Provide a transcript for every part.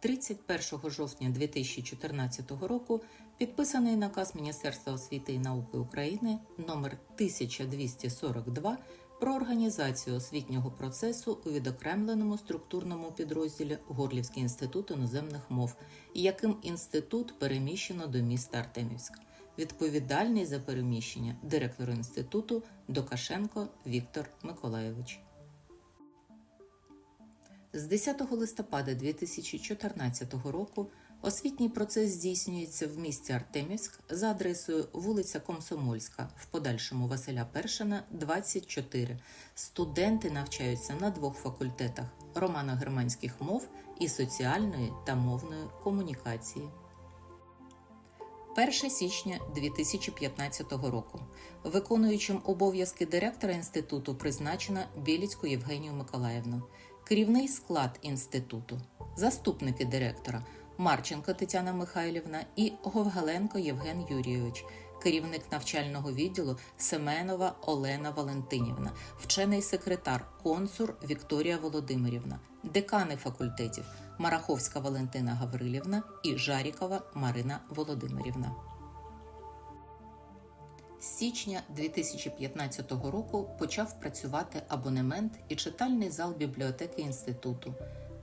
31 жовтня 2014 року підписаний наказ Міністерства освіти і науки України номер 1242 про організацію освітнього процесу у відокремленому структурному підрозділі Горлівський інститут іноземних мов, яким інститут переміщено до міста Артемівськ. Відповідальний за переміщення директор інституту Докашенко Віктор Миколайович. З 10 листопада 2014 року освітній процес здійснюється в місті Артемівськ за адресою вулиця Комсомольська, в подальшому Василя Першина, 24. Студенти навчаються на двох факультетах романо-германських мов і соціальної та мовної комунікації. 1 січня 2015 року виконуючим обов'язки директора інституту призначена Біліцьку Євгенію Миколаївну. Керівний склад інституту, заступники директора Марченко Тетяна Михайлівна і Говгаленко Євген Юрійович, керівник навчального відділу Семенова Олена Валентинівна, вчений секретар, консур Вікторія Володимирівна, декани факультетів Мараховська Валентина Гаврилівна і Жарікова Марина Володимирівна. З січня 2015 року почав працювати абонемент і читальний зал бібліотеки інституту.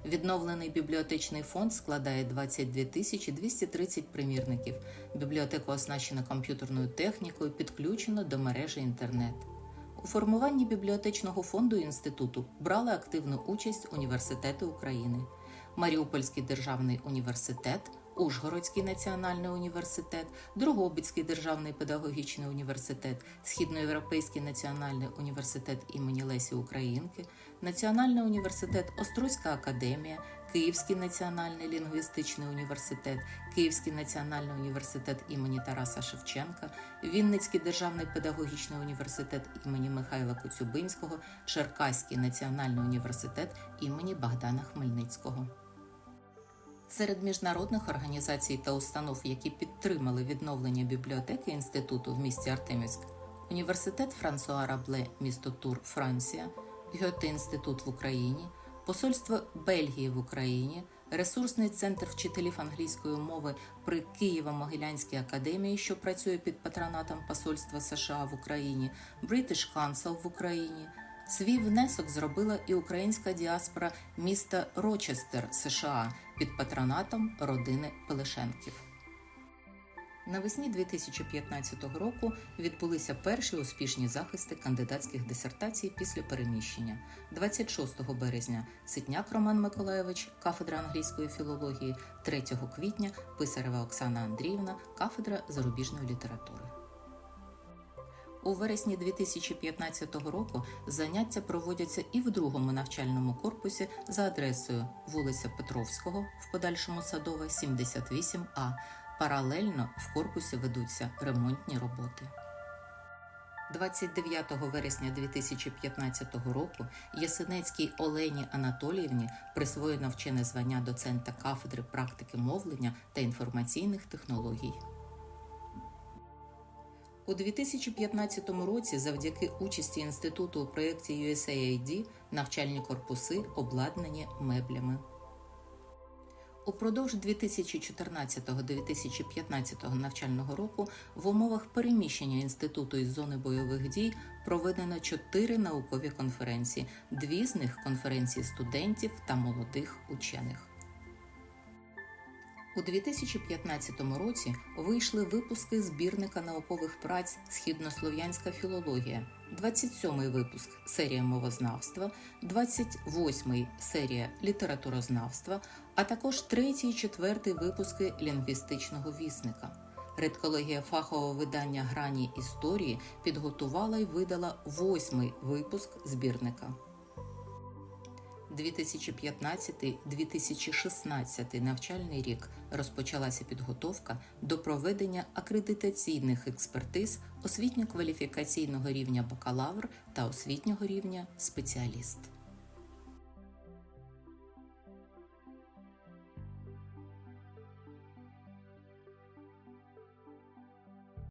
Відновлений бібліотечний фонд складає 22 тисячі 230 примірників. Бібліотека оснащена комп'ютерною технікою, підключена до мережі інтернет. У формуванні бібліотечного фонду інституту брали активну участь університети України, Маріупольський державний університет. Ужгородський національний університет, Дрогобицький державний педагогічний університет, Східноєвропейський національний університет імені Лесі Українки, Національний університет Острозька академія, Київський національний лінгвістичний університет, Київський національний університет імені Тараса Шевченка, Вінницький державний педагогічний університет імені Михайла Коцюбинського, Черкаський національний університет імені Богдана Хмельницького. Серед міжнародних організацій та установ, які підтримали відновлення бібліотеки інституту в місті Артемівськ, університет Франсуа Рабле, місто Тур, Франція, Гьоте інститут в Україні, Посольство Бельгії в Україні, ресурсний центр вчителів англійської мови при Києво-Могилянській академії, що працює під патронатом Посольства США в Україні, British Council в Україні. Свій внесок зробила і українська діаспора міста Рочестер, США під патронатом родини Пелешенків. Навесні 2015 року відбулися перші успішні захисти кандидатських дисертацій після переміщення. 26 березня Ситняк Роман Миколайович, кафедра англійської філології, 3 квітня Писарева Оксана Андріївна, кафедра зарубіжної літератури. У вересні 2015 року заняття проводяться і в другому навчальному корпусі за адресою вулиця Петровського, в подальшому Садова, 78А. Паралельно в корпусі ведуться ремонтні роботи. 29 вересня 2015 року Ясенецькій Олені Анатоліївні присвоєно вчене звання доцента кафедри практики мовлення та інформаційних технологій. У 2015 році, завдяки участі інституту у проєкті USAID, навчальні корпуси обладнані меблями. Упродовж 2014-2015 навчального року в умовах переміщення інституту із зони бойових дій проведено чотири наукові конференції, дві з них конференції студентів та молодих учених. У 2015 році вийшли випуски збірника наукових праць Східнослов'янська філологія, 27-й випуск серія мовознавства, 28-й серія літературознавства, а також 3 і 4 випуски лінгвістичного вісника. Редкологія фахового видання грані історії підготувала і видала восьмий випуск збірника. 2015-2016 навчальний рік розпочалася підготовка до проведення акредитаційних експертиз освітньо-кваліфікаційного рівня бакалавр та освітнього рівня спеціаліст.